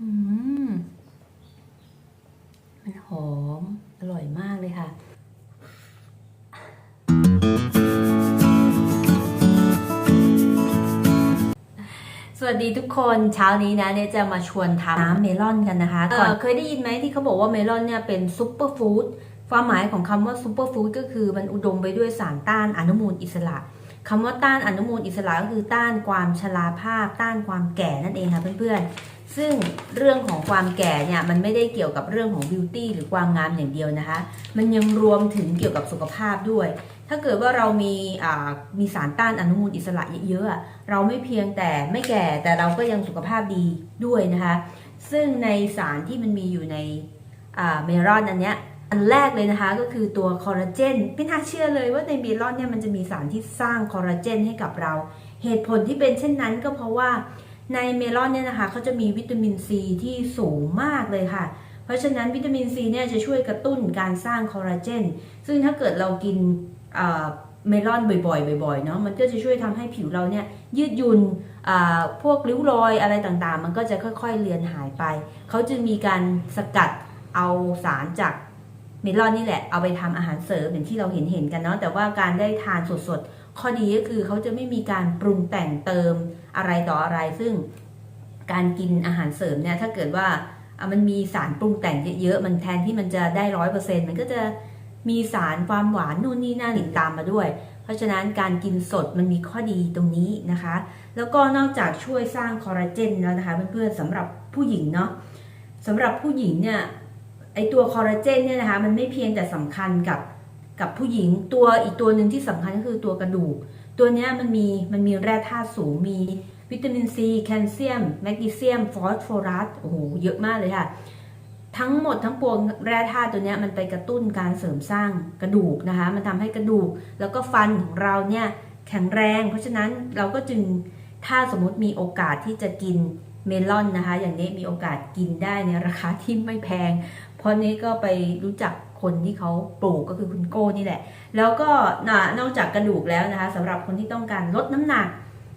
มมันหอม อร่อยมากเลยค่ะสวัสดีทุกคนเช้านี้นะเนี่ยจะมาชวนทำน้ำเมลอนกันนะคะก่อนเคยได้ยินไหมที่เขาบอกว่าเมลอนเนี่ยเป็นซุปเปอร์ฟู้ดความหมายของคำว่าซุปเปอร์ฟู้ดก็คือมันอุดมไปด้วยสารต้านอนุมูลอิสระคำว่าต้านอนุมูลอิสระก็คือต้านความชราภาพ ต้านความแก่นั่นเองค่ะเพื่อนๆ ซึ่งเรื่องของความแก่เนี่ยมันไม่ได้เกี่ยวกับเรื่องของบิวตี้หรือความงามอย่างเดียวนะคะ มันยังรวมถึงเกี่ยวกับสุขภาพด้วย ถ้าเกิดว่าเรามีมีสารต้านอนุมูลอิสระเยอะๆเราไม่เพียงแต่ไม่แก่แต่เราก็ยังสุขภาพดีด้วยนะคะ ซึ่งในสารที่มันมีอยู่ในเมลอนอันเนี้ยอันแรกเลยนะคะก็คือตัวคอลลาเจนไม่น่าเชื่อเลยว่าในเมลอนเนี่ยมันจะมีสารที่สร้างคอลลาเจนให้กับเรา เหตุผลที่เป็นเช่นนั้นก็เพราะว่า ในเมลอนเนี่ยนะคะเขาจะมีวิตามินซีที่สูงมากเลยค่ะ เพราะฉะนั้นวิตามินซีเนี่ยจะช่วยกระตุ้นการสร้างคอลลาเจน ซึ่งถ้าเกิดเรากินเมลอนบ่อยๆ บ่อยๆ เนาะมันก็จะช่วยทำให้ผิวเราเนี่ยยืดหยุ่นอ่าพวกริ้วรอยอะไรต่างๆ มันก็จะค่อยๆ เลือนหายไป เขาจะมีการสกัดเอาสารจากเมลอนนี่แหละ เอาไปทำอาหารเสริมอย่างที่เราเห็นเห็นๆกันเนาะ แต่ว่าการได้ทานสดๆ ข้อดีก็คือเขาจะไม่มีการปรุงแต่งเติมอะไรต่ออะไร ซึ่งการกินอาหารเสริมเนี่ยถ้าเกิดว่ามันมีสารปรุงแต่งเยอะๆมันแทนที่มันจะได้ร้อยเปอร์เซ็นต์มันก็จะมีสารความหวานนู่นนี่นั่นติดตามมาด้วย เพราะฉะนั้นการกินสดมันมีข้อดีตรงนี้นะคะ แล้วก็นอกจากช่วยสร้างคอลลาเจนแล้วนะคะเพื่อนๆสำหรับผู้หญิงเนาะสำหรับผู้หญิงเนี่ยไอตัวคอลลาเจนเนี่ยนะคะมันไม่เพียงแต่สำคัญกับ กับผู้หญิงตัวอีกตัวหนึ่งที่สำคัญก็คือตัวกระดูก ตัวนี้มันมีมันมีแร่ธาตุสูงมีวิตามินซีแคลเซียม แมกนีเซียม ฟอสฟอรัสโอ้โหเยอะมากเลยค่ะ ทั้งหมดทั้งปวงแร่ธาตุตัวนี้มันไปกระตุ้นการเสริมสร้างกระดูกนะคะ มันทำให้กระดูก แล้วก็ฟันของเราเนี่ยแข็งแรง เพราะฉะนั้นเราก็จึงถ้าสมมติมีโอกาสที่จะกินเมลอนนะคะ อย่างนี้มีโอกาสกินได้ในราคาที่ไม่แพง เพราะนี้ก็ไปรู้จัก คนที่เขาปลูกก็คือคุณโก้นี่แหละ แล้วก็นอกจากกระดูกแล้วนะคะสำหรับคนที่ต้องการลดน้ำหนัก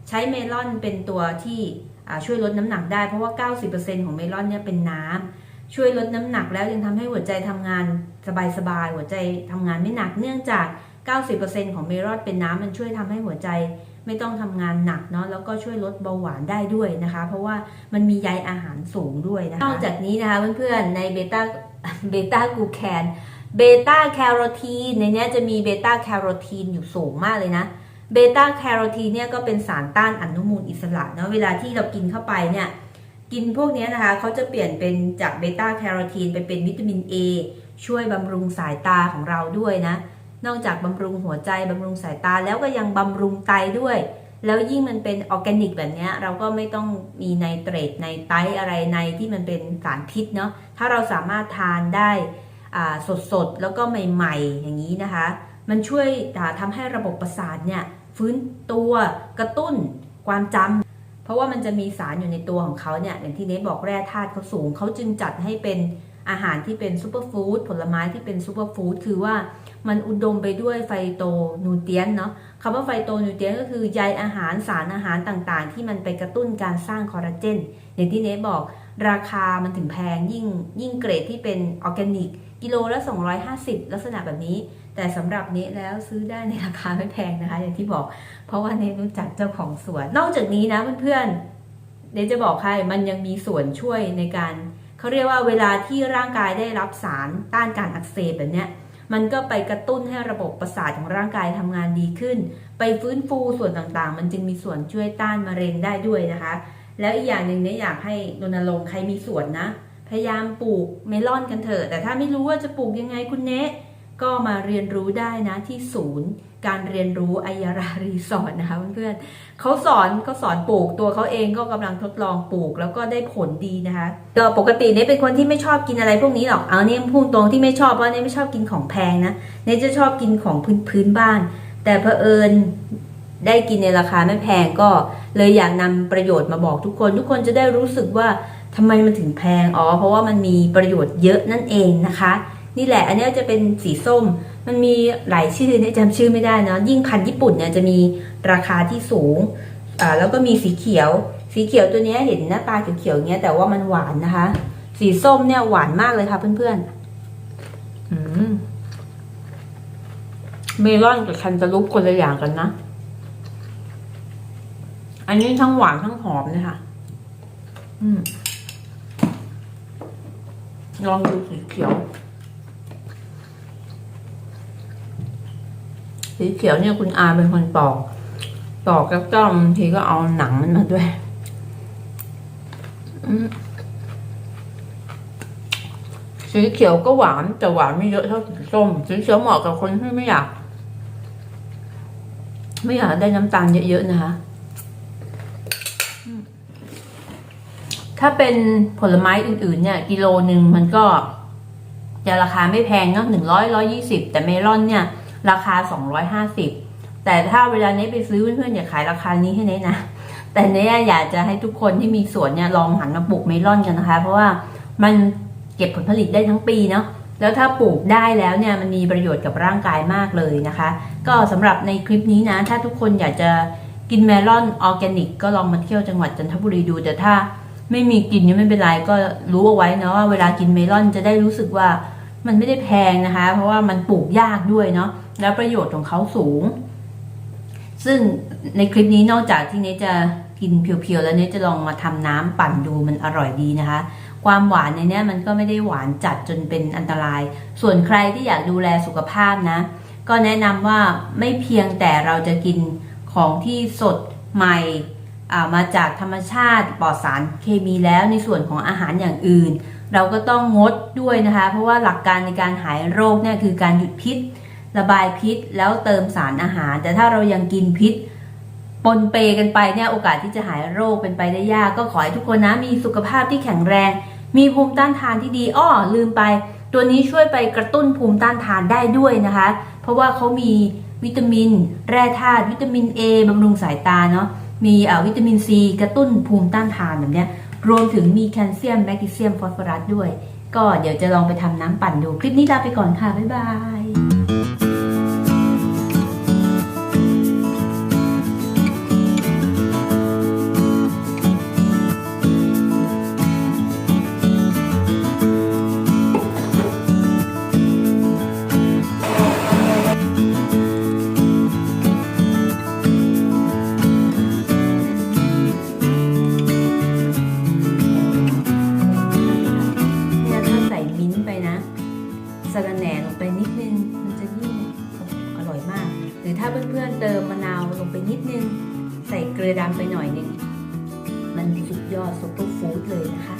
ใช้เมลอนเป็นตัวที่ช่วยลดน้ำหนักได้เพราะว่า 90%ของเมลอนเนี่ยเป็นน้ำช่วยลดน้ำหนักแล้วยังทำให้หัวใจทำงานสบายๆหัวใจทำงานไม่หนักเนื่องจาก 90%ของเมลอนเป็นน้ำมันช่วยทำให้หัวใจไม่ต้องทำงานหนักเนาะแล้วก็ช่วยลดเบาหวานได้ด้วยนะคะ เพราะว่ามันมีใยอาหารสูงด้วยนะคะนอกจากนี้นะคะเพื่อนๆในเบต้าเบต้ากูแคน เบต้าแคโรทีนในนี้จะมีเบต้าแคโรทีนอยู่สูงมากเลยนะเบต้าแคโรทีนเนี่ยก็เป็นสารต้านอนุมูลอิสระเนาะเวลาที่เรากินเข้าไปเนี่ยกินพวกนี้นะคะเขาจะเปลี่ยนเป็นจากเบต้าแคโรทีนไปเป็นวิตามิน A ช่วยบำรุงสายตาของเราด้วยนะ นอกจากบำรุงหัวใจบำรุงสายตาแล้วก็ยังบำรุงไตด้วย แล้วยิ่งมันเป็นออร์แกนิกแบบนี้เราก็ไม่ต้องมีไนเตรตในไตอะไรในที่มันเป็นสารพิษเนาะถ้าเราสามารถทานได้ สดๆ แล้วก็ใหม่ๆ อย่างนี้นะคะ มันช่วยทำให้ระบบประสาทเนี่ยฟื้นตัวกระตุ้นความจำเพราะว่ามันจะมีสารอยู่ในตัวของเขาเนี่ยอย่างที่เนทบอกแร่ธาตุเขาสูงเขาจึงจัดให้เป็นอาหารที่เป็นซูเปอร์ฟู้ดผลไม้ที่เป็นซูเปอร์ฟู้ดคือว่ามันอุดมไปด้วยไฟโตนูเตียนเนาะคำว่าไฟโตนูเตียนก็คือใยอาหารสารอาหารต่างๆ ที่มันไปกระตุ้นการสร้างคอลลาเจนอย่างที่เนทบอก ราคามันถึงแพงยิ่งยิ่งเกรดที่เป็นออร์แกนิก กิโลละ 250 ลักษณะแบบนี้ แต่สำหรับเนทแล้วซื้อได้ในราคาไม่แพงนะคะ อย่างที่บอก เพราะว่าเนรู้จักเจ้าของสวน นอกจากนี้นะเพื่อนๆเดยวจะบอกให้มันยังมีส่วนช่วยในการเขาเรียกว่าเวลาที่ร่างกายได้รับสารต้านการอักเสบแบบเนี้ยมันก็ไปกระตุ้นให้ระบบประสาทของร่างกายทำงานดีขึ้น ไปฟื้นฟูส่วนต่างๆ มันจึงมีส่วนช่วยต้านมะเร็งได้ด้วยนะคะ แล้วอีกอย่างหนึ่งเนี่ยอยากให้รณรงค์ใครมีสวนนะ พยายามปลูกเมลอนกันเถอะ แต่ถ้าไม่รู้ว่าจะปลูกยังไงคุณเนะก็มาเรียนรู้ได้นะที่ศูนย์ การเรียนรู้อัยารารีสอร์ทนะคะเพื่อนๆเขาสอนเขาสอนปลูกตัวเขาเองก็กำลังทดลองปลูกแล้วก็ได้ผลดีนะคะก็ปกติเนี่ยเป็นคนที่ไม่ชอบกินอะไรพวกนี้หรอกเอาเนี่ยพูดตรงที่ไม่ชอบเพราะเนี่ยไม่ชอบกินของแพงนะเนี่ยจะชอบกินของพื้นพื้นบ้าน แต่เผอิญได้กินในราคาไม่แพงก็ เลยอยากนำประโยชน์มาบอกทุกคน ทุกคนจะได้รู้สึกว่าทำไมมันถึงแพงอ๋อเพราะว่ามันมีประโยชน์เยอะนั่นเองนะคะ นี่แหละ อันนี้จะเป็นสีส้ม มันมีหลายชื่อเนี่ยจำชื่อไม่ได้นะยิ่งพันธุ์ญี่ปุ่นเนี่ยจะมีราคาที่สูงอ่าแล้วก็มีสีเขียว สีเขียวตัวนี้เห็นหน้าตาเขียวๆอย่างเงี้ยแต่ว่ามันหวานนะคะ สีส้มเนี่ยหวานมากเลยค่ะเพื่อนๆอืมเมลอนกับคันตาลูปคนละอย่างกันนะ อันนี้ทั้งหวานทั้งหอมเลยค่ะอืมลองดูสีเขียว สีเขียวเนี่ยคุณอาเป็นคนปอก ปอกแล้วก็บางทีก็เอาหนังมันมาด้วย สีเขียวก็หวานแต่หวานไม่เยอะเท่าสีส้ม สีเขียวเหมาะกับคนที่ไม่อยาก ไม่อยากได้น้ำตาลเยอะๆนะคะอืม ถ้าเป็นผลไม้อื่นๆเนี่ยกิโลหนึ่งมันก็จะราคาไม่แพงเนาะหนึ่งร้อยร้อยี่สิบแต่เมลอนเนี่ยราคาสองร้อยห้าสิบแต่ถ้าเวลาเนี้ไปซื้อเพื่อนๆอย่าขายราคานี้ให้เน้นะ แต่เนี้อยากจะให้ทุกคนที่มีสวนเนี่ยลองหันมาปลูกเมลอนกันนะคะ เพราะว่ามันเก็บผลผลิตได้ทั้งปีเนาะแล้วถ้าปลูกได้แล้วเนี่ยมันมีประโยชน์กับร่างกายมากเลยนะคะ ก็สำหรับในคลิปนี้นะ ถ้าทุกคนอยากจะกินเมลอนออร์แกนิก ก็ลองมาเที่ยวจังหวัดจันทบุรีดูแต่ถ้า ไม่มีกินเนี่ยไม่เป็นไรก็รู้เอาไว้นะว่าเวลากินเมลอนจะได้รู้สึกว่ามันไม่ได้แพงนะคะ เพราะว่ามันปลูกยากด้วยเนาะแล้วประโยชน์ของเขาสูง ซึ่งในคลิปนี้นอกจากที่เนจะกินเพียวๆแล้วเนจะลองมาทำน้ำปั่นดูมันอร่อยดีนะคะ ความหวานในเนี้ยมันก็ไม่ได้หวานจัดจนเป็นอันตราย ส่วนใครที่อยากดูแลสุขภาพนะ ก็แนะนำว่าไม่เพียงแต่เราจะกินของที่สดใหม่ มาจากธรรมชาติปลอดสารเคมีแล้วในส่วนของอาหารอย่างอื่น เราก็ต้องงดด้วยนะคะ เพราะว่าหลักการในการหายโรคเนี่ยคือการหยุดพิษ ระบายพิษแล้วเติมสารอาหาร แต่ถ้าเรายังกินพิษปนเปกันไปเนี่ยโอกาสที่จะหายโรคเป็นไปได้ยาก ก็ขอให้ทุกคนนะมีสุขภาพที่แข็งแรง มีภูมิต้านทานที่ดีอ้อลืมไป ตัวนี้ช่วยไปกระตุ้นภูมิต้านทานได้ด้วยนะคะ เพราะว่าเขามีวิตามิน แร่ธาตุวิตามิน A บำรุงสายตาเนาะ มีวิตามินซีกระตุ้นภูมิต้านทานแบบนี้รวมถึงมีแคลเซียมแมกนีเซียมฟอสฟอรัสด้วย ก็เดี๋ยวจะลองไปทำน้ำปั่นดู คลิปนี้ลาไปก่อนค่ะ บ๊ายบาย นึง ใส่เกลือดำไปหน่อยนึง มันสุดยอดซุปเปอร์ฟู้ดเลยนะคะ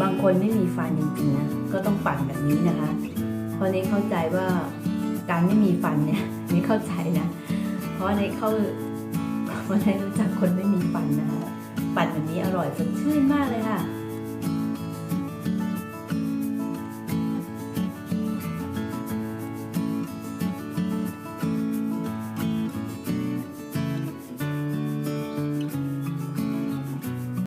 บางคนไม่มีฟันจริงๆนะก็ต้องปั่นแบบนี้นะคะ เพราะนี้เข้าใจว่าการไม่มีฟันเนี่ยนี่เข้าใจนะ ราะในเข้าวันนี้รู้จักคนไม่มีฟันนะคะปั่นแบบนี้อร่อยสดชื่นมากเลยค่ะ